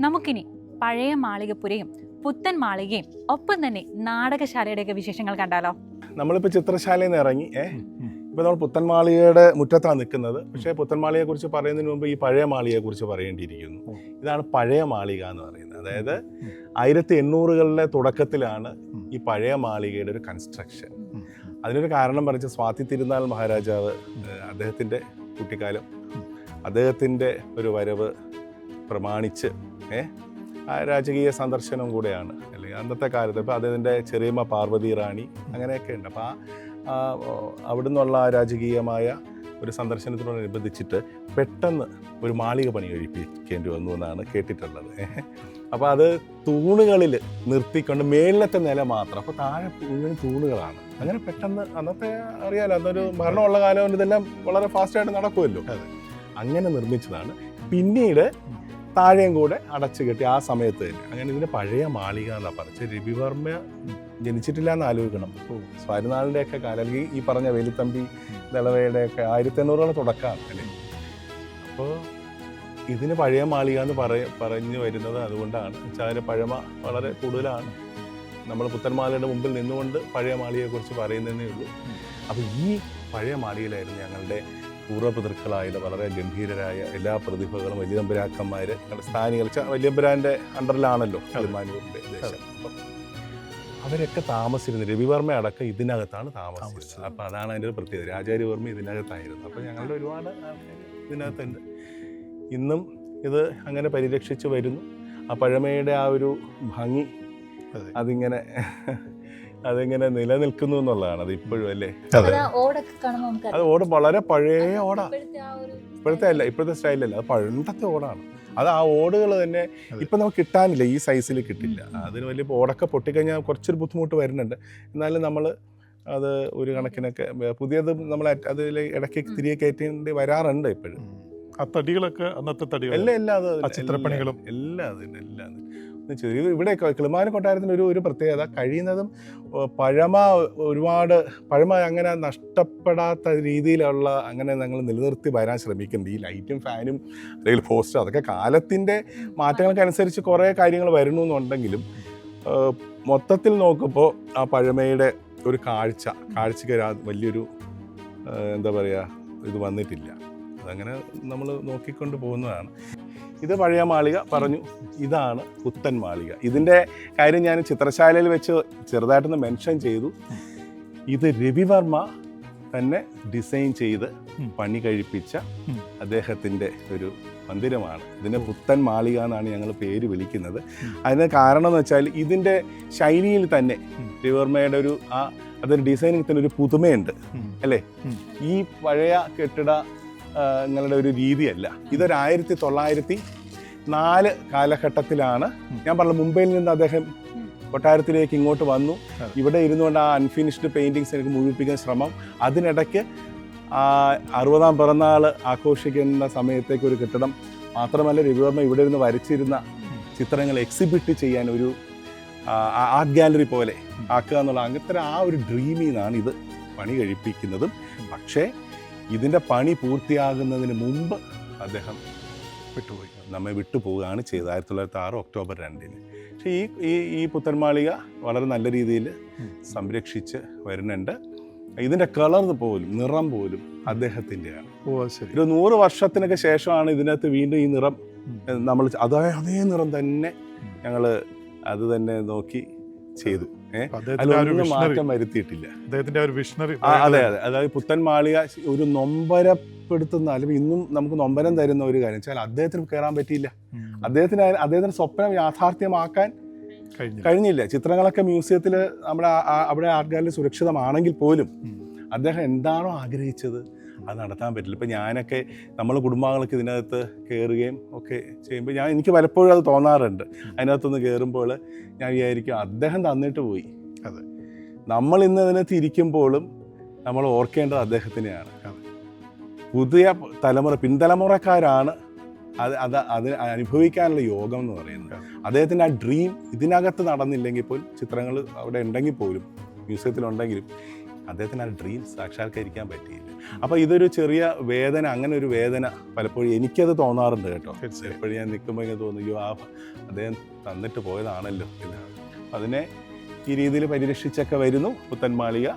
നമുക്കിനി പഴയ മാളികപ്പുരയും പുത്തൻ മാളികയും ഒപ്പം തന്നെ നാടകശാലയുടെയൊക്കെ വിശേഷങ്ങൾ കണ്ടാലോ? നമ്മളിപ്പോൾ ചിത്രശാലയിൽ നിന്ന് ഇറങ്ങി ഇപ്പൊ ഇപ്പോൾ നമ്മൾ പുത്തൻമാളികയുടെ മുറ്റത്താണ് നിൽക്കുന്നത്. പക്ഷേ പുത്തൻമാളിയെ കുറിച്ച് പറയുന്നതിന് മുമ്പ് ഈ പഴയ മാളികയെ കുറിച്ച് പറയേണ്ടിയിരിക്കുന്നു ഇതാണ് പഴയ മാളിക എന്ന് പറയുന്നത്. അതായത് ആയിരത്തി എണ്ണൂറുകളുടെ തുടക്കത്തിലാണ് ഈ പഴയ മാളികയുടെ ഒരു കൺസ്ട്രക്ഷൻ അതിനൊരു കാരണം പറഞ്ഞാൽ സ്വാതി തിരുനാൾ മഹാരാജാവ് അദ്ദേഹത്തിന്റെ കുട്ടിക്കാലം അദ്ദേഹത്തിന്റെ ഒരു വരവ് പ്രമാണിച്ച് ഏഹ് ആ രാജകീയ സന്ദർശനം കൂടെയാണ്. അല്ലെങ്കിൽ അന്നത്തെ കാലത്ത് ഇപ്പോൾ അദ്ദേഹത്തിന്റെ ചെറിയമ്മ പാർവതി റാണി അങ്ങനെയൊക്കെ ഉണ്ട്. അപ്പോൾ ആ അവിടെ നിന്നുള്ള അവിടുന്നുള്ള ആ രാജകീയമായ ഒരു സന്ദർശനത്തിനോടനുബന്ധിച്ചിട്ട് പെട്ടെന്ന് ഒരു മാളിക പണി കഴിപ്പിക്കേണ്ടി വന്നു എന്നാണ് കേട്ടിട്ടുള്ളത്. അപ്പോൾ അത് തൂണുകളിൽ നിർത്തിക്കൊണ്ട് മേളിലത്തെ നില മാത്രം അപ്പോൾ താഴെ മുഴുവൻ തൂണുകളാണ്. അങ്ങനെ പെട്ടെന്ന് അന്നത്തെ അറിയാലോ അന്നൊരു മരണമുള്ള കാലം കൊണ്ട് ഇതെല്ലാം വളരെ ഫാസ്റ്റായിട്ട് നടക്കുമല്ലോ. അങ്ങനെ നിർമ്മിച്ചതാണ്. പിന്നീട് താഴെയും കൂടെ അടച്ചു കെട്ടി ആ സമയത്ത് തന്നെ അങ്ങനെ ഇതിന് പഴയ മാളിക എന്നാണ് പറഞ്ഞത് രവിവർമ്മ ജനിച്ചിട്ടില്ല എന്ന് ആലോചിക്കണം. സ്വാരിനാളിന്റെ ഒക്കെ കാലം അല്ലെങ്കിൽ ഈ പറഞ്ഞ വേലുത്തമ്പി ദളവയുടെ ഒക്കെ ആയിരത്തി എണ്ണൂറുകൾ തുടക്കമാണ് അല്ലേ? അപ്പോൾ ഇതിന് പഴയ മാളിക എന്ന് പറയ പറഞ്ഞു വരുന്നത് അതുകൊണ്ടാണ്. വെച്ചാൽ അതിന്റെ പഴമ വളരെ കൂടുതലാണ്. നമ്മൾ പുത്തൻമാലയുടെ മുമ്പിൽ നിന്നുകൊണ്ട് പഴയ മാളികയെക്കുറിച്ച് പറയുന്നതേ ഉള്ളൂ. അപ്പോൾ ഈ പഴയ മാളികയിലായിരുന്നു ഞങ്ങളുടെ പൂർവപിതൃക്കളായ വളരെ ഗംഭീരരായ എല്ലാ പ്രതിഭകളും വലിയമ്പരാക്കന്മാർ ഞങ്ങളുടെ സ്ഥാനികൾ വലിയമ്പരാന്റെ അണ്ടറിലാണല്ലോ ദേശം. അപ്പം അവരൊക്കെ താമസിച്ചിരുന്നു രവിവർമ്മ അടക്കം ഇതിനകത്താണ് താമസിച്ചത്. അപ്പം അതാണ് അതിന്റെ ഒരു പ്രത്യേകത. രാജാരിവർമ്മ ഇതിനകത്തായിരുന്നു. അപ്പം ഞങ്ങളുടെ ഒരുപാട് ഇതിനകത്തുണ്ട്. ഇന്നും ഇത് അങ്ങനെ പരിരക്ഷിച്ചു വരുന്നു. ആ പഴമയുടെ ആ ഒരു ഭംഗി അതെ. അതിങ്ങനെ അതിങ്ങനെ നിലനിൽക്കുന്നു എന്നുള്ളതാണ്. അത് ഇപ്പോഴും അല്ലേ? അതെ. അത് ഓടൊക്കെ കാണുമ്പോൾ നമുക്ക് അത് ഓട് വളരെ പഴയ ഓടാ. ഇപ്പോഴത്തെ ആ ഒരു ഇപ്പോഴത്തെ അല്ല ഇപ്പോഴത്തെ സ്റ്റൈലല്ല അത് പണ്ടത്തെ ഓടാണ്. അത് ആ ഓടുകൾ തന്നെ. ഇപ്പം നമുക്ക് കിട്ടാനില്ല ഈ സൈസിൽ കിട്ടില്ല. അതിന് വലിയ ഓടൊക്കെ പൊട്ടിക്കഴിഞ്ഞാൽ കുറച്ചൊരു ബുദ്ധിമുട്ട് വരുന്നുണ്ട്. എന്നാലും നമ്മൾ അത് ഒരു കണക്കിനൊക്കെ പുതിയത് നമ്മൾ അതിൽ ഇടയ്ക്ക് തിരികെ കയറ്റേണ്ടി വരാറുണ്ട് ഇപ്പോഴും. ആ തടികളൊക്കെ അന്നത്തെ തടികൾ എല്ലാം എല്ലാം അത് ചിത്രപ്പണികളും. എല്ലാം അതിന്റെ എല്ലാം ഇവിടെ കിളിമാന കൊട്ടാരത്തിന്റെ ഒരു ഒരു പ്രത്യേകത. കഴിയുന്നതും പഴമ ഒരുപാട് പഴമ അങ്ങനെ നഷ്ടപ്പെടാത്ത രീതിയിലുള്ള അങ്ങനെ ഞങ്ങൾ നിലനിർത്തി വരാൻ ശ്രമിക്കുന്നുണ്ട്. ഈ ലൈറ്റും ഫാനും അല്ലെങ്കിൽ പോസ്റ്റർ അതൊക്കെ കാലത്തിന്റെ മാറ്റങ്ങൾക്കനുസരിച്ച് കുറേ കാര്യങ്ങൾ വരുന്നു എന്നുണ്ടെങ്കിലും മൊത്തത്തിൽ നോക്കുമ്പോൾ ആ പഴമയുടെ ഒരു കാഴ്ച കാഴ്ചയ്ക്ക് ഒരു വലിയൊരു എന്താ പറയുക ഇത് വന്നിട്ടില്ല. അതങ്ങനെ നമ്മൾ നോക്കിക്കൊണ്ട് പോകുന്നതാണ്. ഇത് പഴയ മാളിക പറഞ്ഞു ഇതാണ് പുത്തൻ മാളിക. ഇതിന്റെ കാര്യം ഞാൻ ചിത്രശാലയിൽ വെച്ച് ചെറുതായിട്ടൊന്ന് മെൻഷൻ ചെയ്തു. ഇത് രവിവർമ്മ തന്നെ ഡിസൈൻ ചെയ്ത് പണി കഴിപ്പിച്ച അദ്ദേഹത്തിന്റെ അദ്ദേഹത്തിന്റെ ഒരു മന്ദിരമാണ്. ഇതിന് പുത്തൻ മാളിക എന്നാണ് ഞങ്ങൾ പേര് വിളിക്കുന്നത്. അതിന് കാരണം എന്ന് വെച്ചാൽ ഇതിന്റെ ശൈലിയിൽ തന്നെ. രവിവർമ്മയുടെ ഒരു ആ അതൊരു ഡിസൈനിങ് തന്നെ ഒരു പുതുമയുണ്ട്. അല്ലേ? ഈ പഴയ കെട്ടിട ആ, ങ്ങളുടെ ഒരു രീതിയല്ല. ഇതൊരു ആയിരത്തി തൊള്ളായിരത്തി നാല് കാലഘട്ടത്തിലാണ്. ഞാൻ പറഞ്ഞു മുംബൈയിൽ നിന്ന് അദ്ദേഹം കൊട്ടാരത്തിലേക്ക് ഇങ്ങോട്ട് വന്നു. ഇവിടെ ഇരുന്നുകൊണ്ട് ആ അൺഫിനിഷ്ഡ് പെയിന്റിങ്സ് എനിക്ക് മുഴുവിപ്പിക്കാൻ ശ്രമം. അതിനിടയ്ക്ക് അറുപതാം പിറന്നാൾ ആഘോഷിക്കുന്ന സമയത്തേക്ക് ഒരു കെട്ടിടം മാത്രമല്ല രവിവർമ്മ ഇവിടെ ഇരുന്ന് വരച്ചിരുന്ന ചിത്രങ്ങൾ എക്സിബിറ്റ് ചെയ്യാൻ ഒരു ആർട്ട് ഗാലറി പോലെ ആക്കുക എന്നുള്ള അങ്ങനത്തെ ആ ഒരു ഡ്രീമിൽ നിന്നാണ് ഇത് പണി കഴിപ്പിക്കുന്നതും. പക്ഷേ ഇതിന്റെ പണി പൂർത്തിയാകുന്നതിന് മുമ്പ് അദ്ദേഹം വിട്ടുപോയി നമ്മെ വിട്ടുപോവുകയാണ് ചെയ്തത് ആയിരത്തി തൊള്ളായിരത്തി ആറ് ഒക്ടോബർ രണ്ടിന് പക്ഷേ ഈ ഈ ഈ പുത്തൻമാളിക വളരെ നല്ല രീതിയിൽ. സംരക്ഷിച്ച് വരുന്നുണ്ട് ഇതിന്റെ കളർ പോലും നിറം പോലും അദ്ദേഹത്തിന്റെയാണ് ഓ ശരി ഒരു നൂറ് വർഷത്തിനൊക്കെ ശേഷമാണ് ഇതിനകത്ത് വീണ്ടും ഈ നിറം. നമ്മൾ അതേ അതേ നിറം തന്നെ. ഞങ്ങൾ അത് തന്നെ നോക്കി ചെയ്തു. അതിലൊന്നും മാറ്റം വരുത്തിയിട്ടില്ല. അദ്ദേഹത്തിന്റെ ഒരു വിഷണറി അതെ അതെ. അതായത് പുത്തൻ മാളിക ഒരു നൊമ്പരപ്പെടുത്തുന്ന അല്ലെങ്കിൽ ഇന്നും നമുക്ക് നൊമ്പരം തരുന്ന ഒരു കാര്യം. വെച്ചാൽ അദ്ദേഹത്തിന് കയറാൻ പറ്റിയില്ല. അദ്ദേഹത്തിന് അദ്ദേഹത്തിന്റെ സ്വപ്നം യാഥാർത്ഥ്യമാക്കാൻ കഴിഞ്ഞില്ല. ചിത്രങ്ങളൊക്കെ മ്യൂസിയത്തിൽ നമ്മുടെ അവിടെ ആർട്ട് ഗാലറി സുരക്ഷിതമാണെങ്കിൽ പോലും അദ്ദേഹം എന്താണോ ആഗ്രഹിച്ചത് അത് നടത്താൻ പറ്റില്ല. ഇപ്പം ഞാനൊക്കെ നമ്മൾ കുടുംബാംഗങ്ങൾക്ക് ഇതിനകത്ത് കയറുകയും ഒക്കെ ചെയ്യുമ്പോൾ ഞാൻ എനിക്ക് പലപ്പോഴും അത് തോന്നാറുണ്ട്. അതിനകത്തൊന്ന് കയറുമ്പോൾ ഞാൻ വിചാരിക്കും അദ്ദേഹം തന്നിട്ട് പോയി. അത്. നമ്മൾ ഇന്ന് അതിനകത്ത് ഇരിക്കുമ്പോഴും നമ്മൾ ഓർക്കേണ്ടത് അദ്ദേഹത്തിനെയാണ്. പുതിയ തലമുറ പിന്തലമുറക്കാരാണ് അത് അത് അത് അനുഭവിക്കാനുള്ള യോഗം എന്ന് പറയുന്നത്. അദ്ദേഹത്തിന്റെ ആ ഡ്രീം ഇതിനകത്ത് നടന്നില്ലെങ്കിൽ പോലും ചിത്രങ്ങൾ അവിടെ ഉണ്ടെങ്കിൽ പോലും മ്യൂസിയത്തിലുണ്ടെങ്കിലും അദ്ദേഹത്തിന് ആ ഡ്രീം സാക്ഷാത്കരിക്കാൻ പറ്റിയില്ല. അപ്പോൾ ഇതൊരു ചെറിയ വേദന അങ്ങനെ ഒരു വേദന പലപ്പോഴും എനിക്കത് തോന്നാറുണ്ട് കേട്ടോ. എപ്പോഴും ഞാൻ നിൽക്കുമ്പോൾ ഇങ്ങനെ തോന്നും ആ അദ്ദേഹം തന്നിട്ട് പോയതാണല്ലോ. അതിനെ ഈ രീതിയിൽ പരിരക്ഷിച്ചൊക്കെ വരുന്നു പുത്തൻ മാളിക.